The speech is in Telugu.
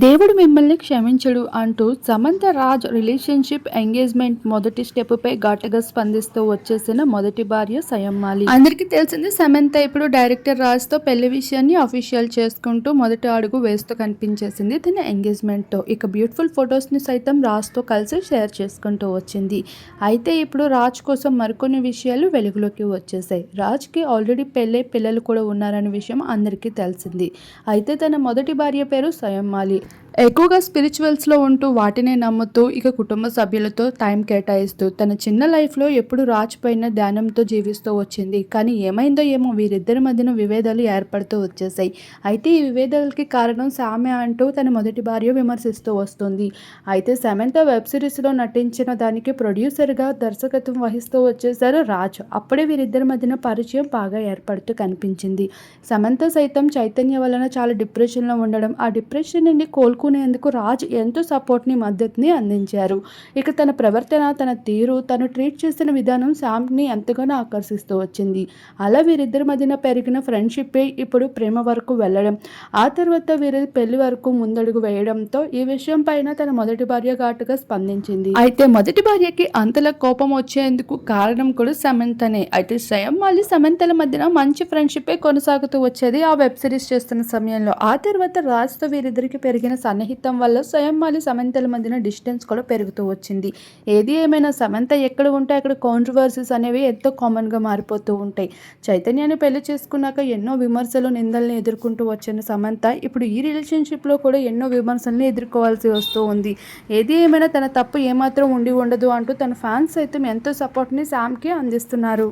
దేవుడు మిమ్మల్ని క్షమించడు అంటూ సమంత రాజ్ రిలేషన్షిప్ ఎంగేజ్మెంట్ మొదటి స్టెప్ పై ఘాటుగా స్పందిస్తూ వచ్చేసిన మొదటి భార్య సయమ్మాలి అందరికీ తెలిసింది సమంత ఇప్పుడు డైరెక్టర్ రాజ్తో పెళ్ళి విషయాన్ని అఫీషియల్ చేసుకుంటూ మొదటి అడుగు వేస్తూ కనిపించేసింది తన ఎంగేజ్మెంట్తో ఇక బ్యూటిఫుల్ ఫొటోస్ని సైతం రాజ్తో కలిసి షేర్ చేసుకుంటూ వచ్చింది. అయితే ఇప్పుడు రాజ్ కోసం మరికొన్ని విషయాలు వెలుగులోకి వచ్చేసాయి. రాజ్కి ఆల్రెడీ పెళ్ళై పిల్లలు కూడా ఉన్నారనే విషయం అందరికీ తెలిసింది. అయితే తన మొదటి భార్య పేరు సయమ్మాలి ఎక్కువగా స్పిరిచువల్స్లో ఉంటూ వాటినే నమ్ముతూ ఇక కుటుంబ సభ్యులతో టైం కేటాయిస్తూ తన చిన్న లైఫ్లో ఎప్పుడు రాజ్ పైన ధ్యానంతో జీవిస్తూ వచ్చింది. కానీ ఏమైందో ఏమో వీరిద్దరి మధ్యన విభేదాలు ఏర్పడుతూ వచ్చేసాయి. అయితే ఈ విభేదాలకి కారణం సామె అంటూ తన మొదటి భార్య విమర్శిస్తూ వస్తుంది. అయితే సమంత వెబ్ సిరీస్లో నటించిన దానికి ప్రొడ్యూసర్గా దర్శకత్వం వహిస్తూ వచ్చేసారు రాజ్. అప్పుడే వీరిద్దరి మధ్యన పరిచయం బాగా ఏర్పడుతూ కనిపించింది. సమంత సైతం చైతన్య వలన చాలా డిప్రెషన్లో ఉండడం ఆ డిప్రెషన్ నుండి కోలుకునేందుకు రాజ్ ఎంతో సపోర్ట్ని మద్దతుని అందించారు. ఇక తన ప్రవర్తన తన తీరు తను ట్రీట్ చేసిన విధానం శామ్ని ఎంతగానో ఆకర్షిస్తూ వచ్చింది. అలా వీరిద్దరి మధ్యన పెరిగిన ఫ్రెండ్షిప్పే ఇప్పుడు ప్రేమ వరకు వెళ్ళడం ఆ తర్వాత వీరి పెళ్ళి వరకు ముందడుగు వేయడంతో ఈ విషయం పైన తన మొదటి భార్య ఘాటుగా స్పందించింది. అయితే మొదటి భార్యకి అంతలా కోపం వచ్చేందుకు కారణం కూడా సమంతనే. అయితే స్వయం మళ్ళీ సమంతల మధ్యన మంచి ఫ్రెండ్షిప్పే కొనసాగుతూ వచ్చేది ఆ వెబ్ సిరీస్ చేస్తున్న సమయంలో. ఆ తర్వాత రాజ్తో వీరిద్దరికి పెరిగిన సన్నిహితం వల్ల స్వయం మాలి సమంతల మధ్యన డిస్టెన్స్ కూడా పెరుగుతూ వచ్చింది. ఏది ఏమైనా సమంత ఎక్కడ ఉంటే అక్కడ కాంట్రవర్సీస్ అనేవి ఎంతో కామన్గా మారిపోతూ ఉంటాయి. చైతన్యాన్ని పెళ్ళి చేసుకున్నాక ఎన్నో విమర్శలు నిందల్ని ఎదుర్కొంటూ వచ్చిన సమంత ఇప్పుడు ఈ రిలేషన్షిప్లో కూడా ఎన్నో విమర్శల్ని ఎదుర్కోవాల్సి వస్తూ ఉంది. ఏది ఏమైనా తన తప్పు ఏమాత్రం ఉండి ఉండదు అంటూ తన ఫ్యాన్స్ సైతం ఎంతో సపోర్ట్ని శామ్కి అందిస్తున్నారు.